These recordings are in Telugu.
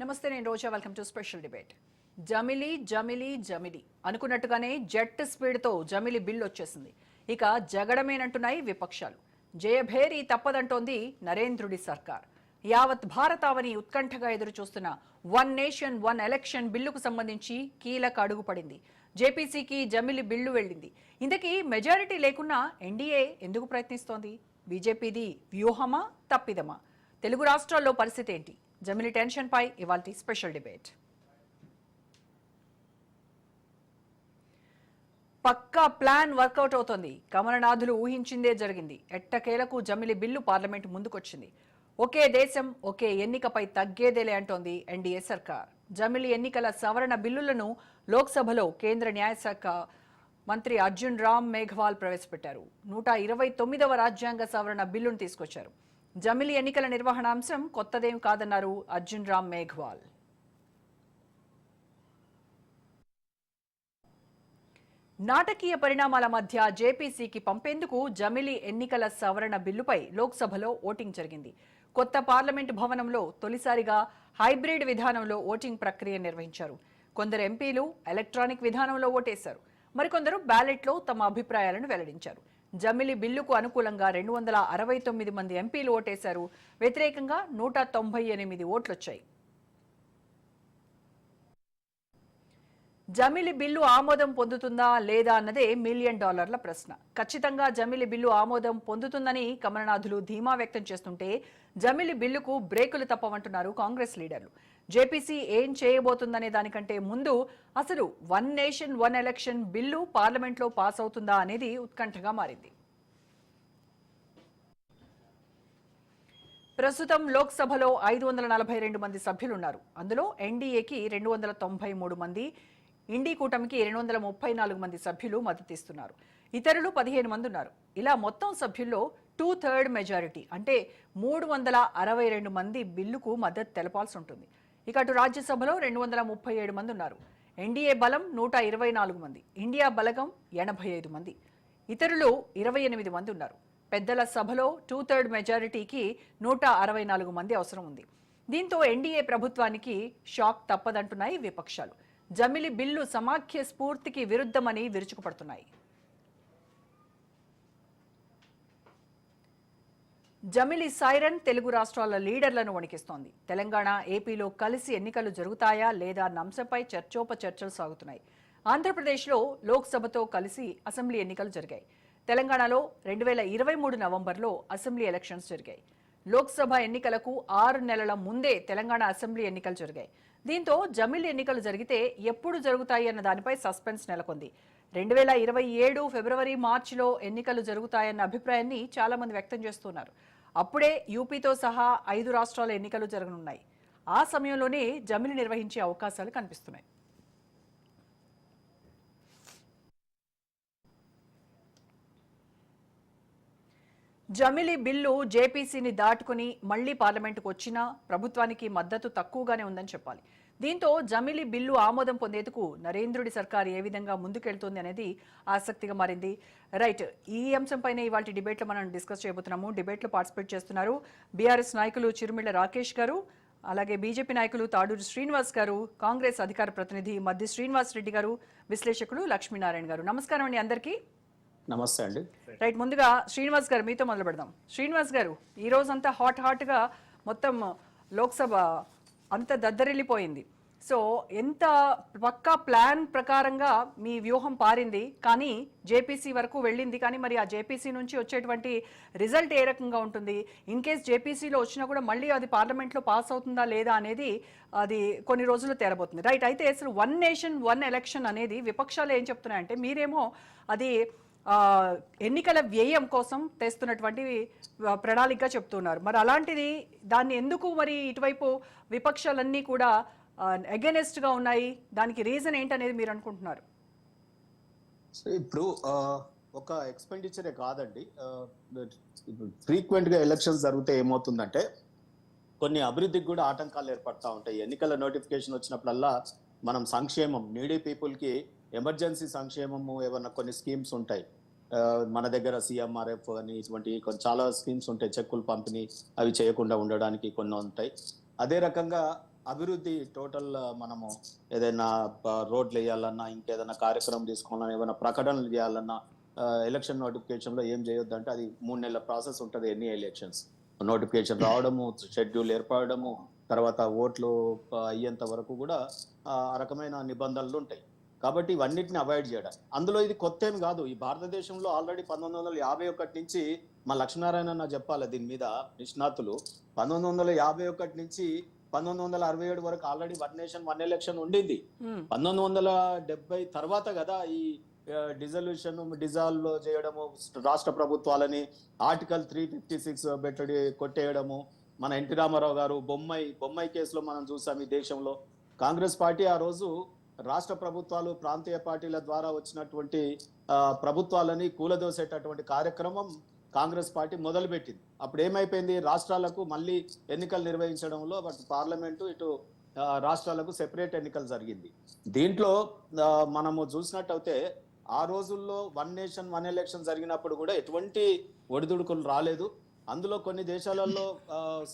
నమస్తే నేను Roja. Welcome to special debate జమిలి జమిలి జమిలి అనుకున్నట్టుగానే జెట్ స్పీడ్తో జమిలి బిల్ వచ్చేసింది. ఇక జగడమేనంటున్నాయి విపక్షాలు. జయభేరి తప్పదంటోంది నరేంద్రుడి సర్కార్. యావత్ భారతావని ఉత్కంఠగా ఎదురు చూస్తున్న వన్ నేషన్ వన్ ఎలక్షన్ బిల్లుకు సంబంధించి కీలక అడుగు పడింది. జేపీసీకి జమిలి బిల్లు వెళ్ళింది. ఇంతకీ మెజారిటీ లేకున్నా ఎన్డీఏ ఎందుకు ప్రయత్నిస్తోంది? బీజేపీది వ్యూహమా తప్పిదమా? తెలుగు రాష్ట్రాల్లో పరిస్థితి ఏంటి? జమిలి టెన్షన్పై ఇవాళ స్పెషల్ డిబేట్. పక్కా ప్లాన్ వర్కౌట్ అవుతోంది. కమలనాథులు ఊహించిందే జరిగింది. ఎట్టకేలకు జమిలి బిల్లు పార్లమెంట్ ముందుకొచ్చింది. ఒకే దేశం ఒకే ఎన్నికపై తగ్గేదేలే అంటోంది ఎన్డీఏ సర్కార్. జమిలి ఎన్నికల సవరణ బిల్లులను లోక్సభలో కేంద్ర న్యాయశాఖ మంత్రి అర్జున్ రామ్ మేఘవాల్ ప్రవేశపెట్టారు. నూట ఇరవై తొమ్మిదవ రాజ్యాంగ సవరణ బిల్లును తీసుకొచ్చారు. జమిలి ఎన్నికల నిర్వహణ అంశం కొత్తదేం కాదన్నారు అర్జున్ రామ్ మేఘ్వాల్. నాటకీయ పరిణామాల మధ్య జేపీసీకి పంపేందుకు జమిలి ఎన్నికల సవరణ బిల్లుపై లోక్సభలో ఓటింగ్ జరిగింది. కొత్త పార్లమెంటు భవనంలో తొలిసారిగా హైబ్రిడ్ విధానంలో ఓటింగ్ ప్రక్రియ నిర్వహించారు. కొందరు ఎంపీలు ఎలక్ట్రానిక్ విధానంలో ఓటేశారు. మరికొందరు బ్యాలెట్లో తమ అభిప్రాయాలను వెల్లడించారు. జమిలి బిల్లుకు అనుకూలంగా రెండు వందల అరవై తొమ్మిది మంది ఎంపీలు ఓటేశారు. వ్యతిరేకంగా నూట తొంభై ఎనిమిది ఓట్లొచ్చాయి. జమిలి బిల్లు ఆమోదం పొందుతుందా లేదా అన్నదే మిలియన్ డాలర్ల ప్రశ్న. ఖచ్చితంగా జమిలి బిల్లు ఆమోదం పొందుతుందని కమలనాథులు ధీమా వ్యక్తం చేస్తుంటే జమిలి బిల్లుకు బ్రేకులు తప్పవంటున్నారు కాంగ్రెస్ లీడర్లు. జేపీసీ ఏం చేయబోతుందనే దానికంటే ముందు అసలు one nation one election bill పార్లమెంట్లో పాస్ అవుతుందా అనేది ఉత్కంఠగా మారింది. ప్రస్తుతం లోక్సభలో ఐదు వందల నలభై రెండు మంది సభ్యులున్నారు. అందులో ఎన్డీఏకి రెండు వందల తొంభై మూడు మంది ఇండి కూటమికి రెండు వందల ముప్పై నాలుగు మంది సభ్యులు మద్దతిస్తున్నారు ఇతరులు పదిహేను మంది ఉన్నారు. ఇలా మొత్తం సభ్యుల్లో టూ థర్డ్ మెజారిటీ అంటే మూడు వందల అరవై రెండు మంది బిల్లుకు మద్దతు తెలపాల్సి ఉంటుంది. ఇక అటు రాజ్యసభలో రెండు వందల ముప్పై ఏడు మంది ఉన్నారు. ఎన్డీఏ బలం నూట ఇరవై నాలుగు మంది. ఇండియా బలగం ఎనభై ఐదు మంది. ఇతరులు ఇరవై ఎనిమిది మంది ఉన్నారు. పెద్దల సభలో టూ థర్డ్ మెజారిటీకి నూట అరవై నాలుగు మంది అవసరం ఉంది. దీంతో ఎన్డీఏ ప్రభుత్వానికి షాక్ తప్పదంటున్నాయి విపక్షాలు. జమిలి బిల్లు సమాఖ్య స్ఫూర్తికి విరుద్ధమని విరుచుకుపడుతున్నాయి. జమిలి సైరన్ తెలుగు రాష్ట్రాల లీడర్లను వణికిస్తోంది. తెలంగాణ ఏపీలో కలిసి ఎన్నికలు జరుగుతాయా లేదా అన్న అంశంపై చర్చోపచర్చలు సాగుతున్నాయి. ఆంధ్రప్రదేశ్లో లోక్సభతో కలిసి అసెంబ్లీ ఎన్నికలు జరిగాయి. తెలంగాణలో రెండు వేల ఇరవై మూడు నవంబర్లో అసెంబ్లీ ఎలక్షన్స్ జరిగాయి. లోక్సభ ఎన్నికలకు ఆరు నెలల ముందే తెలంగాణ అసెంబ్లీ ఎన్నికలు జరిగాయి. దీంతో జమిలి ఎన్నికలు జరిగితే ఎప్పుడు జరుగుతాయి అన్న దానిపై సస్పెన్స్ నెలకొంది. రెండు వేల ఇరవై ఏడు ఫిబ్రవరి మార్చిలో ఎన్నికలు జరుగుతాయన్న అభిప్రాయాన్ని చాలా మంది వ్యక్తం చేస్తున్నారు. అప్పుడే యూపీతో సహా ఐదు రాష్ట్రాల ఎన్నికలు జరగనున్నాయి. ఆ సమయంలోనే జమిలి నిర్వహించే అవకాశాలు కనిపిస్తున్నాయి. జమిలి బిల్లు జేపీసీని దాటుకుని మళ్ళీ పార్లమెంటుకు వచ్చినా ప్రభుత్వానికి మద్దతు తక్కువగానే ఉందని చెప్పాలి. దీంతో జమిలి బిల్లు ఆమోదం పొందేందుకు నరేంద్రుడి సర్కార్ ఏ విధంగా ముందుకెళ్తుంది అనేది ఆసక్తిగా మారింది. రైట్ ఈ అంశంపైనే ఇవాళ డిబేట్లో మనం డిస్కస్ చేయబోతున్నాము. డిబేట్లో పార్టిసిపేట్ చేస్తున్నారు బీఆర్ఎస్ నాయకులు చిరుమిళ్ళ రాకేష్ గారు అలాగే బీజేపీ నాయకులు తాడూరు శ్రీనివాస్ గారు కాంగ్రెస్ అధికార ప్రతినిధి మద్ది శ్రీనివాస్ రెడ్డి గారు విశ్లేషకులు లక్ష్మీనారాయణ గారు. నమస్కారం అండి అందరికీ. నమస్తే అండి. రైట్ ముందుగా శ్రీనివాస్ గారు మీతో మొదలు పెడదాం శ్రీనివాస్ గారు ఈ రోజు అంతా హాట్ హాట్గా మొత్తం లోక్సభ అంత దద్దరిల్లిపోయింది. సో ఎంత పక్కా ప్లాన్ ప్రకారంగా మీ వ్యూహం పారింది కానీ జేపీసీ వరకు వెళ్ళింది కానీ మరి ఆ జేపీసీ నుంచి వచ్చేటువంటి రిజల్ట్ ఏ రకంగా ఉంటుంది? ఇన్ కేస్ జేపీసీలో వచ్చినా కూడా మళ్ళీ అది పార్లమెంట్లో పాస్ అవుతుందా లేదా అనేది అది కొన్ని రోజులు తేరబోతుంది. రైట్ అయితే అసలు వన్ నేషన్ వన్ ఎలక్షన్ అనేది విపక్షాలు ఏం చెప్తున్నాయంటే మీరేమో అది ఎన్నికల వ్యయం కోసం తెస్తున్నటువంటి ప్రణాళిక చెప్తున్నారు. మరి అలాంటిది దాన్ని ఎందుకు మరి ఇటువైపు విపక్షాలన్నీ కూడా అగెనెస్ట్గా ఉన్నాయి? దానికి రీజన్ ఏంటనేది మీరు అనుకుంటున్నారు? సో ఇప్పుడు ఒక ఎక్స్పెండిచరే కాదండి. ఫ్రీక్వెంట్గా ఎలక్షన్స్ జరిగితే ఏమవుతుందంటే కొన్ని అభివృద్ధికి కూడా ఆటంకాలు ఏర్పడతా ఉంటాయి. ఎన్నికల నోటిఫికేషన్ వచ్చినప్పుడల్లా మనం సంక్షేమం నీడీ పీపుల్కి ఎమర్జెన్సీ సంక్షేమము ఏమన్నా కొన్ని స్కీమ్స్ ఉంటాయి. మన దగ్గర సిఎంఆర్ఎఫ్ అని ఇటువంటి కొన్ని చాలా స్కీమ్స్ ఉంటాయి చెక్కులు పంపిణీ అవి చేయకుండా ఉండడానికి కొన్ని ఉంటాయి. అదే రకంగా అభివృద్ధి టోటల్ మనము ఏదైనా రోడ్లు వేయాలన్నా ఇంకేదైనా కార్యక్రమం తీసుకోవాలన్నా ఏమైనా ప్రకటనలు చేయాలన్నా ఎలక్షన్ నోటిఫికేషన్లో ఏం ఏం చేయొద్దంటే అది మూడు నెలల ప్రాసెస్ ఉంటుంది ఎన్ని ఎలక్షన్స్. నోటిఫికేషన్ రావడము షెడ్యూల్ ఏర్పడము తర్వాత ఓట్లు అయ్యేంత వరకు కూడా ఆ రకమైన నిబంధనలు ఉంటాయి. కాబట్టి ఇవన్నిటిని అవాయిడ్ చేయడం అందులో ఇది కొత్త ఏం కాదు. ఈ భారతదేశంలో ఆల్రెడీ పంతొమ్మిది వందల యాభై ఒకటి నుంచి మా లక్ష్మీనారాయణ అన్న చెప్పాలి దీని మీద నిష్ణాతులు. పంతొమ్మిది వందల యాభై ఒకటి నుంచి పంతొమ్మిది వందల అరవై ఏడు వరకు already one nation one election ఉండింది. మ్మ్. పంతొమ్మిది వందల డెబ్బై తర్వాత కదా ఈ డిజల్యూషన్ డిజాల్వ్ చేయడము రాష్ట్ర ప్రభుత్వాలని ఆర్టికల్ త్రీ ఫిఫ్టీ సిక్స్ పెట్టడి కొట్టేయడము మన ఎన్టీ రామారావు గారు బొమ్మాయి బొమ్మాయి కేసులో మనం చూసాం ఈ దేశంలో. కాంగ్రెస్ పార్టీ ఆ రోజు రాష్ట్ర ప్రభుత్వాలు ప్రాంతీయ పార్టీల ద్వారా వచ్చినటువంటి ప్రభుత్వాలని కూలదోసేటటువంటి కార్యక్రమం కాంగ్రెస్ పార్టీ మొదలుపెట్టింది. అప్పుడు ఏమైపోయింది? రాష్ట్రాలకు మళ్ళీ ఎన్నికలు నిర్వహించడంలో అటు పార్లమెంటు ఇటు రాష్ట్రాలకు సెపరేట్ ఎన్నికలు జరిగింది. దీంట్లో మనము చూసినట్టయితే ఆ రోజుల్లో వన్ నేషన్ వన్ ఎలక్షన్ జరిగినప్పుడు కూడా ఎటువంటి ఒడిదుడుకులు రాలేదు. అందులో కొన్ని దేశాలలో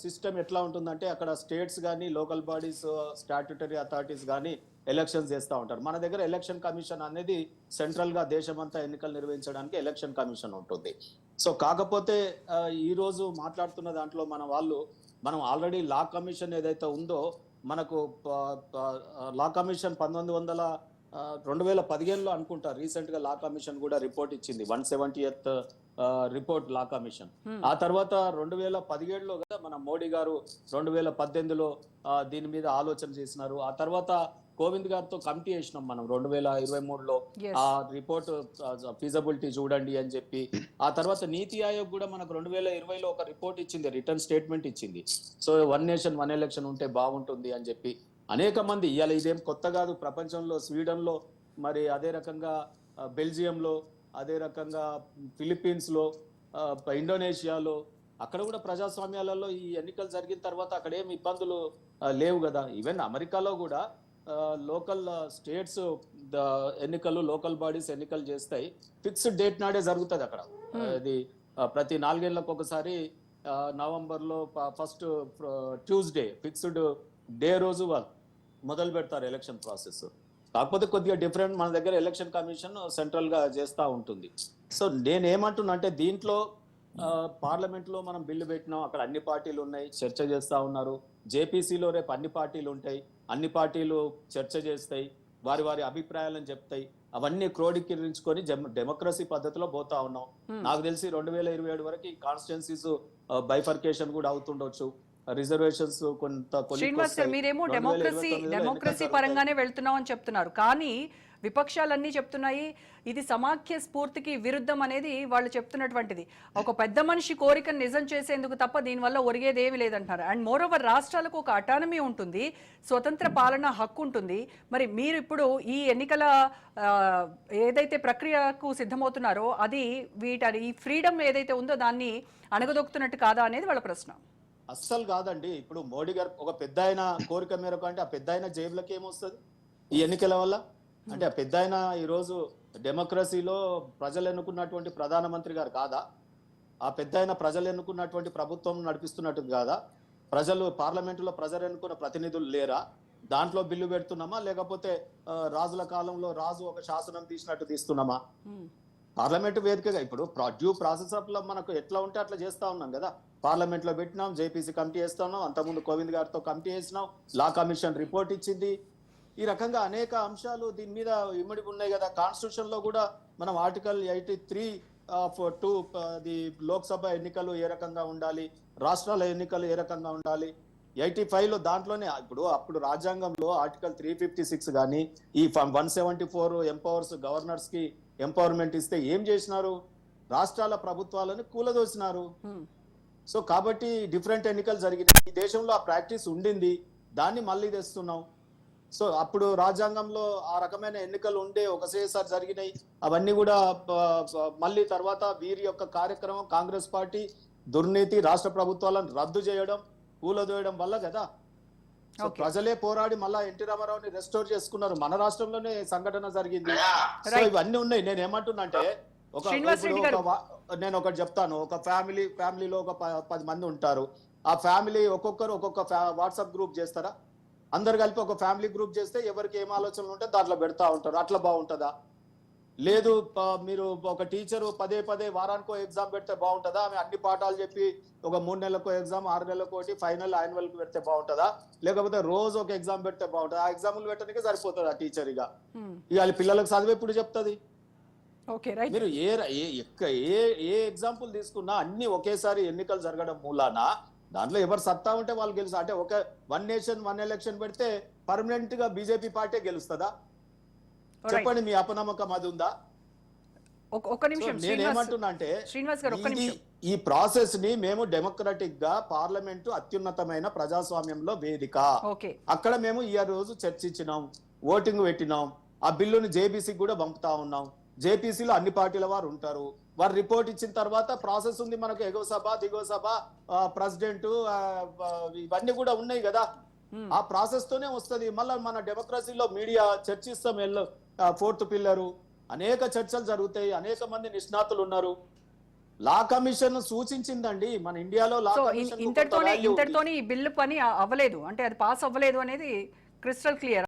సిస్టమ్ ఎట్లా ఉంటుందంటే అక్కడ స్టేట్స్ కానీ లోకల్ బాడీస్ స్టాట్యుటరీ అథారిటీస్ కానీ ఎలక్షన్స్ చేస్తూ ఉంటారు. మన దగ్గర ఎలక్షన్ కమిషన్ అనేది సెంట్రల్గా దేశమంతా ఎన్నికలు నిర్వహించడానికి ఎలక్షన్ కమిషన్ ఉంటుంది. సో కాకపోతే ఆ, ఈ రోజు మాట్లాడుతున్న దాంట్లో మన వాళ్ళు మనం ఆల్రెడీ లా కమిషన్ ఏదైతే ఉందో మనకు లా కమిషన్ పంతొమ్మిది వందల రెండు వేల పదిహేనులో అనుకుంటా రీసెంట్గా లా కమిషన్ కూడా రిపోర్ట్ ఇచ్చింది. One seventieth report law commission. ఆ తర్వాత రెండు వేల పదిహేడులో కదా మన మోడీ గారు రెండు వేల పద్దెనిమిదిలో దీని మీద ఆలోచన చేసినారు. ఆ తర్వాత కోవింద్ గారితో కమిటీ చేసినాం మనం రెండు వేల ఇరవై మూడులో. ఆ రిపోర్ట్ ఫీజబిలిటీ చూడండి అని చెప్పి. ఆ తర్వాత నీతి ఆయోగ్ కూడా మనకు రెండు వేల ఇరవైలో ఒక రిపోర్ట్ ఇచ్చింది రిటర్న్ స్టేట్మెంట్ ఇచ్చింది. So one nation one election ఉంటే బాగుంటుంది అని చెప్పి. అనేక మంది ఇవాళ ఇదేం కొత్త కాదు ప్రపంచంలో స్వీడన్లో మరి అదే రకంగా బెల్జియంలో అదే రకంగా ఫిలిప్పీన్స్లో ఇండోనేషియాలో అక్కడ కూడా ప్రజాస్వామ్యాలలో ఈ ఎన్నికలు జరిగిన తర్వాత అక్కడ ఇబ్బందులు లేవు కదా. ఈవెన్ అమెరికాలో కూడా లోకల్ స్టేట్స్ ఎన్నికలు లోకల్ బాడీస్ ఎన్నికలు చేస్తాయి. ఫిక్స్డ్ డేట్ నాడే జరుగుతుంది అక్కడ. అది ఆ, ప్రతి నాలుగేళ్ళకు ఒకసారి నవంబర్లో ఫస్ట్ ట్యూస్డే ఫిక్స్డ్ డే రోజు వాళ్ళు మొదలు పెడతారు ఎలక్షన్ ప్రాసెస్. కాకపోతే కొద్దిగా డిఫరెంట్ మన దగ్గర ఎలక్షన్ కమిషన్ సెంట్రల్గా చేస్తూ ఉంటుంది. సో నేను ఏమంటున్నా అంటే దీంట్లో ఆ, పార్లమెంట్లో మనం బిల్లు పెట్టినాం అక్కడ అన్ని పార్టీలు ఉన్నాయి చర్చ చేస్తా ఉన్నారు. జేపీసీలో రేపు అన్ని పార్టీలు ఉంటాయి అన్ని పార్టీలు చర్చ చేస్తాయి వారి వారి అభిప్రాయాలను చెప్తాయి అవన్నీ క్రోడీకరించుకొని డెమోక్రసీ పద్ధతిలో పోతా ఉన్నాం. నాకు తెలిసి రెండు వేల ఇరవై ఏడు వరకు కాన్స్టిట్యున్సీస్ బైఫర్కేషన్ కూడా అవుతుండొచ్చు. రిజర్వేషన్స్ కొంత. మీరేమో 2029 డెమోక్రసీ డెమోక్రసీ పరంగానే వెళ్తున్నాం అని చెప్తున్నారు. కానీ విపక్షాలన్నీ చెప్తున్నాయి. ఇది సమాఖ్య స్ఫూర్తికి విరుద్ధం అనేది వాళ్ళు చెప్తున్నటువంటిది. ఒక పెద్ద మనిషి కోరికను నిజం చేసేందుకు తప్ప దీనివల్ల ఒరిగేది ఏమీ లేదంటారు అండ్ మోర్ ఓవర్ రాష్ట్రాలకు ఒక అటానమీ ఉంటుంది స్వతంత్ర పాలన హక్కు ఉంటుంది. మరి మీరు ఇప్పుడు ఈ ఎన్నికల ఏదైతే ప్రక్రియకు సిద్ధమవుతున్నారో అది వీటి ఈ ఫ్రీడమ్ ఏదైతే ఉందో దాన్ని అణగదొక్కుతున్నట్టు కాదా అనేది వాళ్ళ ప్రశ్న. అస్సలు కాదండి. ఇప్పుడు మోడీ గారు ఒక పెద్ద ఆయన కోరిక మేరకు అంటే ఆ పెద్ద ఆయన జేబులకి ఏమొస్తుంది ఈ ఎన్నికల వల్ల? అంటే ఆ పెద్ద ఆయన ఈరోజు డెమోక్రసీలో ప్రజలు ఎన్నుకున్నటువంటి ప్రధానమంత్రి గారు కాదా? ఆ పెద్ద ఆయన ప్రజలు ఎన్నుకున్నటువంటి ప్రభుత్వం నడిపిస్తున్నట్టు కాదా? ప్రజలు పార్లమెంటులో ప్రజలు ఎన్నుకున్న ప్రతినిధులు లేరా? దాంట్లో బిల్లు పెడుతున్నామా? లేకపోతే రాజుల కాలంలో రాజు ఒక శాసనం తీసినట్టు తీస్తున్నామా. పార్లమెంట్ వేదికగా ఇప్పుడు డ్యూ ప్రాసెస్ ఆఫ్లో మనకు ఎట్లా ఉంటే అట్లా చేస్తా ఉన్నాం కదా. పార్లమెంట్లో పెట్టినాం జేపీసీ కమిటీ చేస్తున్నాం అంతకుముందు కోవింద్ గారితో కమిటీ చేసినాం లా కమిషన్ రిపోర్ట్ ఇచ్చింది ఈ రకంగా అనేక అంశాలు దీని మీద ఇమ్మడి ఉన్నాయి కదా. కాన్స్టిట్యూషన్లో కూడా మనం article eighty three of two the Lok Sabha ఎన్నికలు ఏ రకంగా ఉండాలి రాష్ట్రాల ఎన్నికలు ఏ రకంగా ఉండాలి ఎయిటీ ఫైవ్లో దాంట్లోనే ఇప్పుడు అప్పుడు రాజ్యాంగంలో ఆర్టికల్ త్రీ ఫిఫ్టీ సిక్స్ కానీ ఈ వన్ సెవెంటీ ఫోర్ ఎంపవర్స్ గవర్నర్స్కి ఎంపవర్మెంట్ ఇస్తే ఏం చేసినారు? రాష్ట్రాల ప్రభుత్వాలను కూలదోసినారు. సో కాబట్టి డిఫరెంట్ ఎన్నికలు జరిగినాయి. ఈ దేశంలో ఆ ప్రాక్టీస్ ఉండింది. దాన్ని మళ్ళీ తెస్తున్నాం. సో అప్పుడు రాజ్యాంగంలో ఆ రకమైన ఎన్నికలు ఉండే ఒకసేసారి జరిగినాయి. అవన్నీ కూడా మళ్ళీ తర్వాత వీరి యొక్క కార్యక్రమం కాంగ్రెస్ పార్టీ దుర్నీతి రాష్ట్ర ప్రభుత్వాలను రద్దు చేయడం కూలదోయడం వల్ల కదా. సో. ప్రజలే పోరాడి మళ్ళా ఎన్టీ రామారావుని రెస్టోర్ చేసుకున్నారు. మన రాష్ట్రంలోనే సంఘటన జరిగింది. సో. ఇవన్నీ ఉన్నాయి. నేను ఏమంటున్నా అంటే ఒక నేను ఒకటి చెప్తాను. ఒక ఫ్యామిలీ ఫ్యామిలీలో ఒక పది మంది ఉంటారు. ఆ ఫ్యామిలీ ఒక్కొక్కరు ఒక్కొక్క వాట్సాప్ గ్రూప్ చేస్తారా? అందరు కలిపి ఒక ఫ్యామిలీ గ్రూప్ చేస్తే ఎవరికి ఏం ఆలోచనలు ఉంటే దాంట్లో పెడతా ఉంటారు. అట్లా బాగుంటుందా? లేదు మీరు ఒక టీచరు పదే పదే వారానికో ఎగ్జామ్ పెడితే బాగుంటుందా? ఆమె అన్ని పాఠాలు చెప్పి ఒక మూడు నెలలకు ఎగ్జామ్ ఆరు నెలలకు ఒకటి ఫైనల్ యాన్యువల్కి పెడితే బాగుంటుందా? లేకపోతే రోజు ఒక ఎగ్జామ్ పెడితే బాగుంటుందా? ఆ ఎగ్జామ్లు పెట్టడానికి సరిపోతుంది ఆ టీచర్ ఇక. ఇక వాళ్ళ పిల్లలకు చదివి ఎప్పుడు చెప్తుంది? మీరు ఏ ఏ ఏ ఎగ్జాంపుల్ తీసుకున్నా అన్ని ఒకేసారి ఎన్నికలు జరగడం మూలాన? దాంట్లో ఎవరు సత్తా ఉంటే వాళ్ళు గెలుస్తారు. అంటే ఒక వన్ నేషన్ వన్ ఎలక్షన్ పెడితే పర్మనెంట్గా బీజేపీ పార్టీ గెలుస్తుందా? చెప్పండి మీ అపనమ్మకం అది ఉందా? ఒక- నిమిషం నేనేమంటున్నా అంటే శ్రీనివాస్ గారు ఒక్క ఇది- నిమిషం. ఈ ప్రాసెస్ని మేము డెమోక్రటిక్గా పార్లమెంటు అత్యున్నతమైన ప్రజాస్వామ్యంలో వేదిక. అక్కడ మేము ఈ రోజు చర్చించినాం ఓటింగ్ పెట్టినాం ఆ బిల్లుని జేబీసీ కూడా పంపుతా ఉన్నాం. జేపీసీలో అన్ని పార్టీల వారు ఉంటారు. వారు రిపోర్ట్ ఇచ్చిన తర్వాత ప్రాసెస్ ఉంది మనకు ఎగువ సభ దిగువ సభ ప్రెసిడెంట్ ఇవన్నీ కూడా ఉన్నాయి కదా. ఆ ప్రాసెస్ తోనే వస్తది. మళ్ళీ మన డెమోక్రసీలో మీడియా చర్చిస్తాం ఎల్లో ఫోర్త్ పిల్లరు. అనేక చర్చలు జరుగుతాయి అనేక మంది నిష్ణాతులు ఉన్నారు. లా కమిషన్ సూచించిందండి. మన ఇండియాలో లా కమిషన్ ఇంతటితోనే ఇంతటితోనే ఈ బిల్లు పని అవ్వలేదు. అంటే అది పాస్ అవ్వలేదు అనేది క్రిస్టల్ క్లియర్.